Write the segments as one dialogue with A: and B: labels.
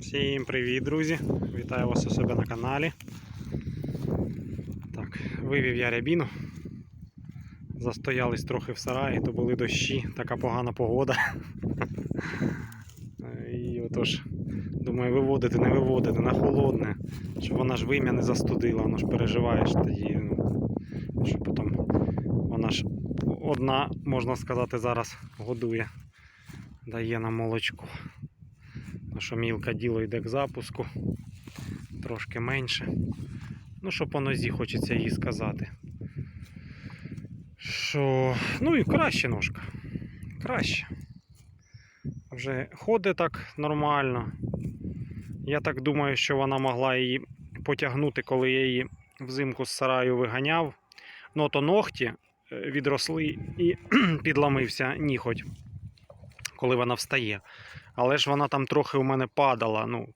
A: Всім привіт, друзі! Вітаю вас у себе на каналі. Так, вивів я рябіну. Застоялись трохи в сараї, то були дощі, така погана погода. І отож, думаю, виводити, не виводити на холодне, щоб вона ж вим'я не застудила, воно ж переживаєш тоді. Ну, що потім вона ж одна, можна сказати, зараз годує, дає нам молочко. Ну, що мілка діло йде к запуску, трошки менше. Ну, що по нозі хочеться їй сказати. Що. Ну і краще ножка. Краще. Вже ходить так нормально. Я так думаю, що вона могла її потягнути, коли я її взимку з сараю виганяв. Ну, то ногті е, відросли і підламився ніхоть, коли вона встає. Але ж вона там трохи у мене падала. Ну,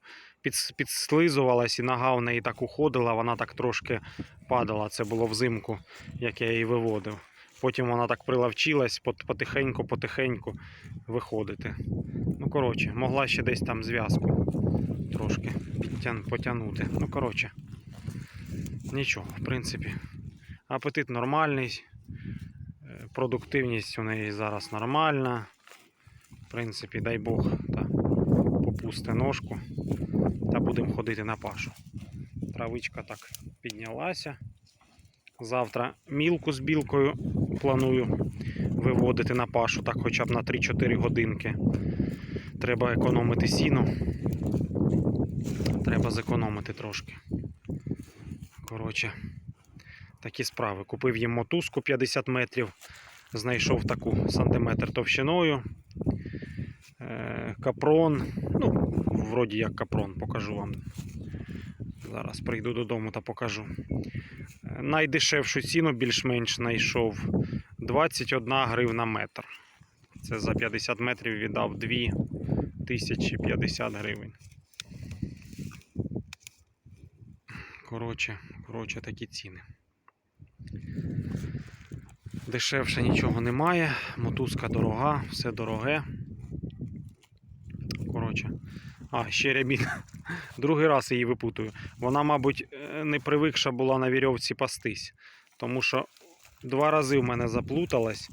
A: під, підслизувалась і нога в неї так уходила, вона так трошки падала. Це було взимку, як я її виводив. Потім вона так прилавчилась потихеньку-потихеньку виходити. Ну, коротше, могла ще десь там зв'язку трошки потягнути. Ну, коротше, нічого, в принципі. Апетит нормальний, е, продуктивність у неї зараз нормальна. Принципі, дай Бог, та попусти ножку та будемо ходити на пашу. Травичка так піднялася. Завтра мілку з білкою планую виводити на пашу, так хоча б на 3-4 годинки. Треба економити сіно. Треба зекономити трошки. Коротше, такі справи. Купив їм мотузку 50 метрів, знайшов таку сантиметр товщиною. Е, Капрон. Ну, вроді як капрон, покажу вам. Зараз прийду додому та покажу. Е, Найдешевшу ціну більш-менш знайшов 21 гривна метр. Це за 50 метрів віддав 2050 гривень. Коротше, коротше, такі ціни. Дешевше нічого немає, мотузка дорога, все дороге. Коротше. А, ще рябін. Другий раз її випутую. Вона, мабуть, е, не привикша була на вірьовці пастись. Тому що два рази в мене заплуталась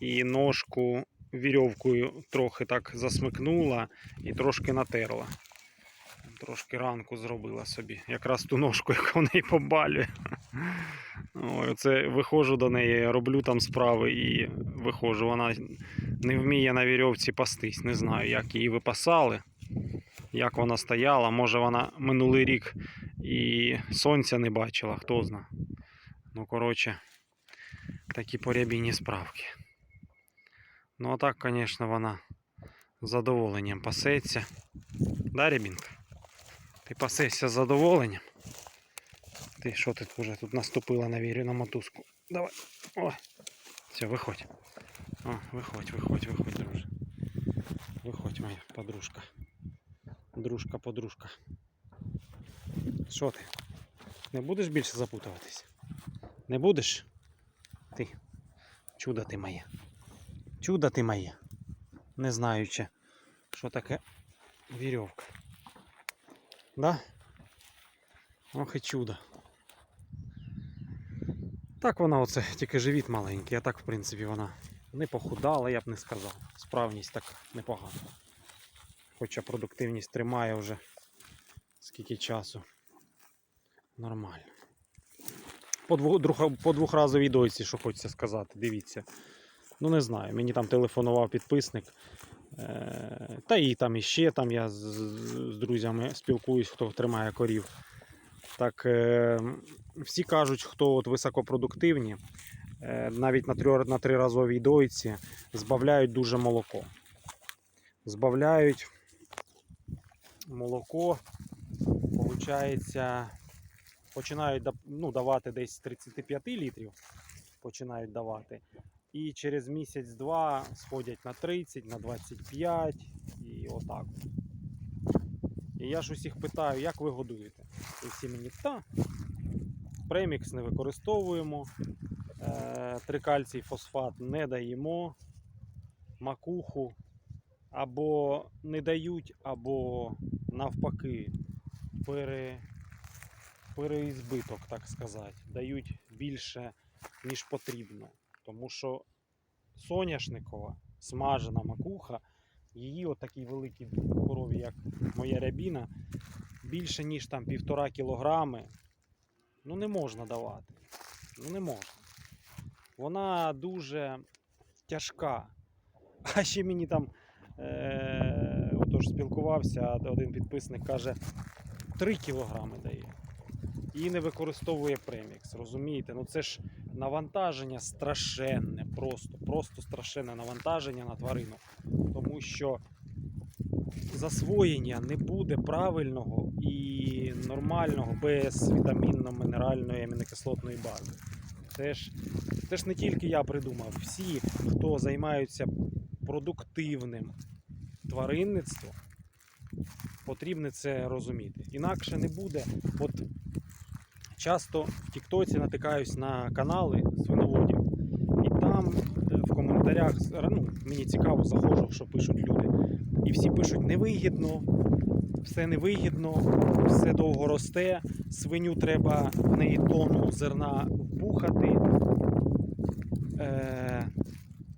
A: і ножку вірьовкою трохи так засмикнула і трошки натерла. Трошки ранку зробила собі. Якраз ту ножку, яка в неї побалює. Ой, оце виходжу до неї, роблю там справи і виходжу. Вона не вміє на вірьовці пастись. Не знаю, як її випасали, як вона стояла. Може вона минулий рік і сонця не бачила, хто зна. Ну, коротше, такі порябінні справки. Ну, а так, звісно, вона з задоволенням пасеться. Да, Рябінка? Ти пасешся з задоволенням. Ти що ти вже тут наступила на вірю на мотузку? Давай. О. Все, виходь. О, виходь, виходь, виходь, друже. Виходь, моя подружка. Дружка, подружка. Що ти? Не будеш більше запутуватись? Не будеш? Ти. Чудо ти моє. Чудо ти моє. Не знаючи, що таке вірьовка. Да? Ох і чудо. Так вона оце, тільки живіт маленький, а так, в принципі, вона не похудала, я б не сказав. Справність така непогана. Хоча продуктивність тримає вже скільки часу. Нормально. По, двох, по двохразовій дойці, що хочеться сказати, дивіться. Ну не знаю, мені там телефонував підписник. Е, та і там іще там я з, з друзями спілкуюсь, хто тримає корів. Так, е, всі кажуть, хто от високопродуктивні, навіть на, триразовій дойці збавляють дуже молоко. Збавляють молоко, получається, починають ну, давати десь з 35 літрів, починають давати. І через місяць-два сходять на 30, на 25 і отак. І я ж усіх питаю, як ви годуєте? І всі мені та. Премікс не використовуємо, е, трикальцій фосфат не даємо, макуху або не дають, або навпаки пере, переізбиток, так сказати. Дають більше, ніж потрібно. Тому що соняшникова, смажена макуха, її отакій великій корові, як моя рябіна, більше, ніж там півтора кілограми, ну не можна давати. Ну не можна. Вона дуже тяжка. А ще мені там е- отож спілкувався, один підписник каже, 3 кілограми дає. І не використовує премікс. Розумієте? Ну це ж навантаження страшенне, просто, просто страшенне навантаження на тварину. Тому що засвоєння не буде правильного і нормального без вітамінно-мінеральної амінокислотної бази. Це ж, це ж не тільки я придумав. Всі, хто займаються продуктивним тваринництвом, потрібно це розуміти. Інакше не буде. От часто в Тіктоці натикаюсь на канали свиноводів, і там е, в коментарях ну, мені цікаво, заходжу, що пишуть люди. І всі пишуть невигідно, все невигідно, все довго росте, свиню треба в неї тонну зерна вбухати, е,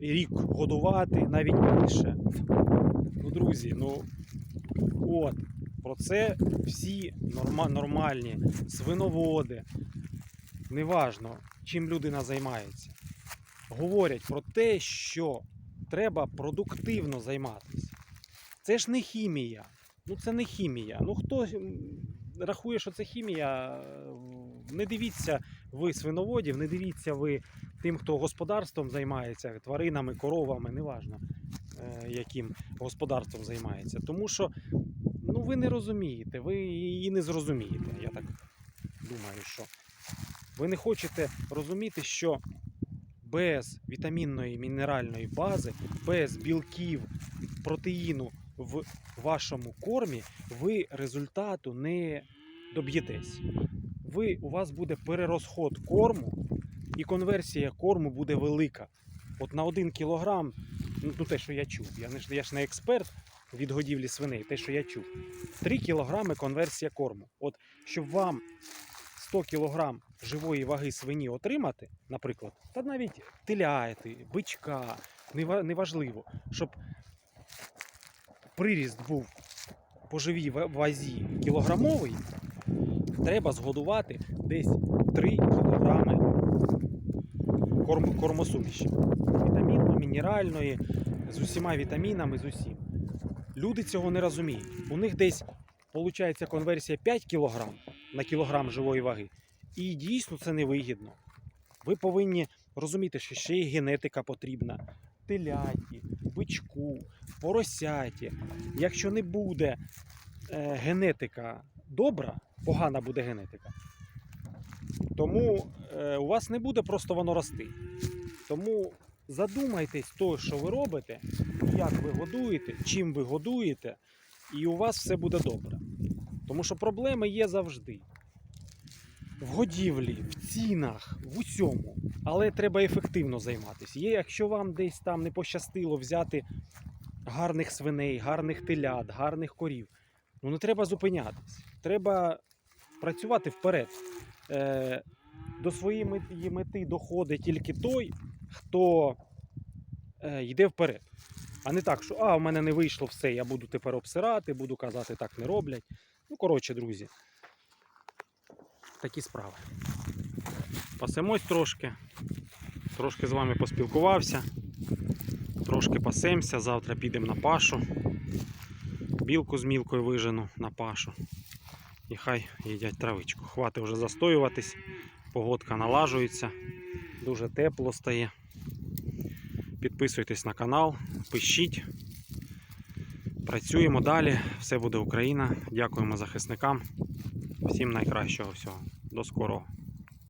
A: рік годувати, навіть більше. Ну, друзі, ну от, про це всі норма, нормальні свиноводи, неважно, чим людина займається, говорять про те, що треба продуктивно займатися. Це ж не хімія. Ну це не хімія. Ну хто рахує, що це хімія, не дивіться ви свиноводів, не дивіться ви тим, хто господарством займається, тваринами, коровами, неважно, е, яким господарством займається. Тому що ну, ви не розумієте, ви її не зрозумієте. Я так думаю, що ви не хочете розуміти, що без вітамінної мінеральної бази, без білків, протеїну в вашому кормі, ви результату не доб'єтесь. Ви, у вас буде перерозход корму, і конверсія корму буде велика. От на 1 кілограм, ну те, що я чув, я, не, я ж не експерт від годівлі свиней, те, що я чув. 3 кілограми конверсія корму. От щоб вам 100 кілограм живої ваги свині отримати, наприклад, та навіть теляти, бичка, неважливо, щоб приріст був по живій вазі кілограмовий, треба згодувати десь 3 кілограми корм, кормосуміші. Вітамінно, мінеральної, з усіма вітамінами, з усім. Люди цього не розуміють. У них десь виходить конверсія 5 кг на кілограм живої ваги. І дійсно це невигідно. Ви повинні розуміти, що ще й генетика потрібна. Теляті, бичку, поросяті. Якщо не буде е, генетика добра, погана буде генетика. Тому е, у вас не буде просто воно рости. Тому задумайтесь то, що ви робите, як ви годуєте, чим ви годуєте, і у вас все буде добре. Тому що проблеми є завжди. В годівлі, в цінах, в усьому. Але треба ефективно займатися. Є, якщо вам десь там не пощастило взяти гарних свиней, гарних телят, гарних корів, ну не треба зупинятись. Треба працювати вперед. Е, до своєї мети, доходить тільки той, хто е, йде вперед. А не так, що а, в мене не вийшло все, я буду тепер обсирати, буду казати, так не роблять. Ну, коротше, друзі, такі справи. Пасемось трошки, трошки з вами поспілкувався, трошки пасемося, завтра підемо на пашу. Білку з мілкою вижену на пашу. І хай їдять травичку. Хвати вже застоюватись, погодка налажується, дуже тепло стає. Підписуйтесь на канал, пишіть. Працюємо далі. Все буде Україна. Дякуємо захисникам. Всім найкращого всього. До скорого.